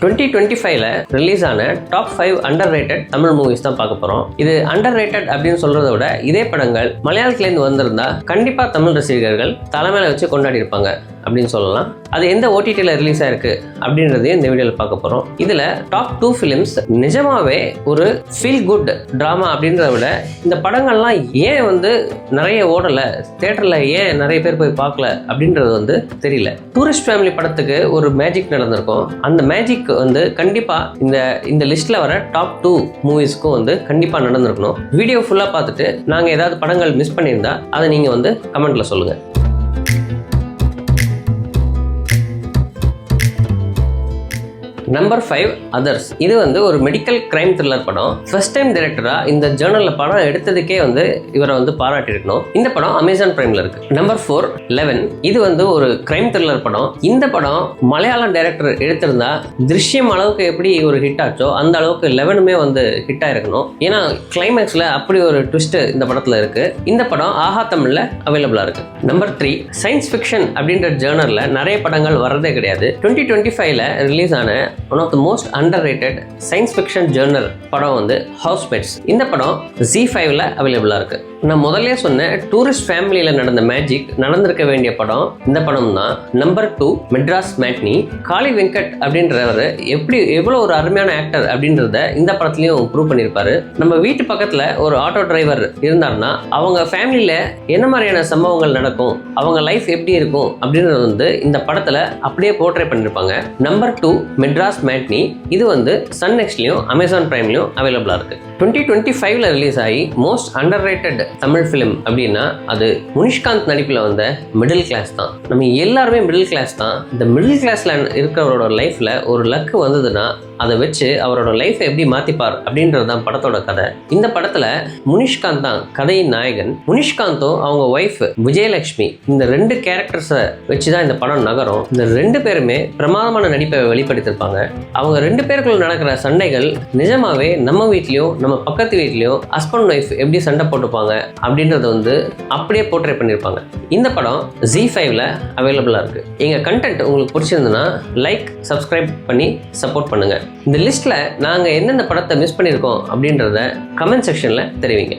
Twenty twenty ஃபைவ்ல release ஆன top five under rated Tamil movies தான் பார்க்க போகிறோம் இது அண்டர் ரேட்டட் அப்படின்னு சொல்கிறத விட இதே படங்கள் மலையாளத்துலேருந்து வந்திருந்தா கண்டிப்பாக தமிழ் ரசிகர்கள் தலைமையில வச்சு கொண்டாடி இருப்பாங்க அப்படின்னு சொல்லலாம். அது எந்த ஓடிடியில் ரிலீஸ் ஆயிருக்கு அப்படின்றதையும் இந்த வீடியோவில் பார்க்க போகிறோம் இதில் டாப் டூ ஃபிலிம்ஸ் நிஜமாவே ஒரு ஃபீல் குட் ட்ராமா அப்படின்றத விட இந்த படங்கள்லாம் ஏன் வந்து நிறைய ஓடலை தேட்டரில் ஏன் நிறைய பேர் போய் பார்க்கல அப்படின்றது வந்து தெரியல. டூரிஸ்ட் ஃபேமிலி படத்துக்கு ஒரு மேஜிக் நடந்திருக்கும். அந்த மேஜிக் வந்து கண்டிப்பாக இந்த இந்த லிஸ்ட்டில் வர டாப் டூ மூவிஸ்க்கும் வந்து கண்டிப்பாக நடந்திருக்கணும். வீடியோ ஃபுல்லாக பார்த்துட்டு நாங்கள் ஏதாவது படங்கள் மிஸ் பண்ணியிருந்தா அதை நீங்கள் வந்து கமெண்ட்டில் சொல்லுங்கள் நம்பர் ஃபைவ் அதர்ஸ் இது வந்து ஒரு மெடிக்கல் கிரைம் த்ரில்லர் படம். ஃபர்ஸ்ட் டைம் டைரக்டரா இந்த ஜேர்னலில் படம் எடுத்ததுக்கே வந்து இவரை வந்து பாராட்டியிருக்கணும். இந்த படம் அமேசான் பிரைம்ல இருக்கு. நம்பர் ஃபோர் லெவன் இது வந்து ஒரு கிரைம் த்ரில்லர் படம். இந்த படம் மலையாளம் டைரக்டர் எடுத்திருந்தா திருஷ்யம் அளவுக்கு எப்படி ஒரு ஹிட் ஆச்சோ அந்த அளவுக்கு லெவனுமே வந்து ஹிட் ஆயிருக்கணும். ஏன்னா கிளைமேக்ஸ்ல அப்படி ஒரு ட்விஸ்ட் இந்த படத்தில் இருக்கு. இந்த படம் ஆஹா தமிழில் அவைலபிளாக இருக்கு. நம்பர் த்ரீ சயின்ஸ் ஃபிக்ஷன் அப்படின்ற ஜேர்னல்ல நிறைய படங்கள் வர்றதே கிடையாது. டுவெண்ட்டி டுவெண்ட்டி ஃபைவ்ல ரிலீஸ் ஆன one of the most under rated science fiction genre படம் வந்து ஹவுஸ் பெட்ஸ் இந்த படம் ஜி ஃபைவ்ல அவைலபிளாக இருக்கு. நான் முதல்ல சொன்ன டூரிஸ்ட் ஃபேமிலியில் நடந்த மேஜிக் நடந்திருக்க வேண்டிய படம் இந்த படம் தான். Number two Madras matinee Kali Venkat அப்படின்றவர் எப்படி எவ்வளோ ஒரு அருமையான ஆக்டர் அப்படின்றத இந்த படத்துலையும் ப்ரூவ் பண்ணியிருப்பாரு. நம்ம வீட்டு பக்கத்தில் ஒரு ஆட்டோ டிரைவர் இருந்தார்னா அவங்க ஃபேமிலியில் என்ன மாதிரியான சம்பவங்கள் நடக்கும் அவங்க லைஃப் எப்படி இருக்கும் அப்படின்றது வந்து இந்த படத்தில் அப்படியே போர்ட்ரே பண்ணியிருப்பாங்க நம்பர் டூ மெட்ராஸ் மேட்னி இது வந்து சன் நெக்ஸ்ட்லையும் அமேசான் பிரைம்லையும் அவைலபிளாக இருக்குது டுவெண்ட்டி டுவெண்ட்டி ஃபைவ்ல ரிலீஸ் ஆகி most under rated Tamil film அப்படின்னா அது முனிஷ்காந்த் நடிப்பில் வந்த மிடில் கிளாஸ் தான். நம்ம எல்லாருமே மிடில் கிளாஸ் தான். இந்த மிடில் கிளாஸில் இருக்கிறவரோட லைஃப்பில் ஒரு லக்கு வந்ததுன்னா அதை வச்சு அவரோட லைஃப்பை எப்படி மாற்றிப்பார் அப்படின்றது தான் படத்தோட கதை. இந்த படத்தில் முனிஷ்காந்த் தான் கதையின் நாயகன். முனிஷ்காந்தும் அவங்க ஒய்ஃப் விஜயலட்சுமி இந்த ரெண்டு கேரக்டர்ஸை வச்சு தான் இந்த படம் நகரும். இந்த ரெண்டு பேருமே பிரமாதமான நடிப்பை வெளிப்படுத்தியிருப்பாங்க. அவங்க ரெண்டு பேருக்குள்ள நடக்கிற சண்டைகள் நிஜமாவே நம்ம வீட்லேயும் நம்ம பக்கத்து வீட்லேயும் ஹஸ்பண்ட் ஒய்ஃப் எப்படி சண்டை போட்டுப்பாங்க அப்படின்றத வந்து அப்படியே போர்ட்ரேட் பண்ணியிருப்பாங்க. இந்த படம் ஜி ஃபைவ்ல அவைலபிளாக இருக்குது எங்கள் கண்டென்ட் உங்களுக்கு பிடிச்சிருந்ததுன்னா லைக் சப்ஸ்கிரைப் பண்ணி சப்போர்ட் பண்ணுங்கள் இந்த லிஸ்ட்டில் நாங்கள் எந்தெந்த படத்தை மிஸ் பண்ணியிருக்கோம் அப்படின்றத கமெண்ட் செக்ஷனில் தெரிவிங்க.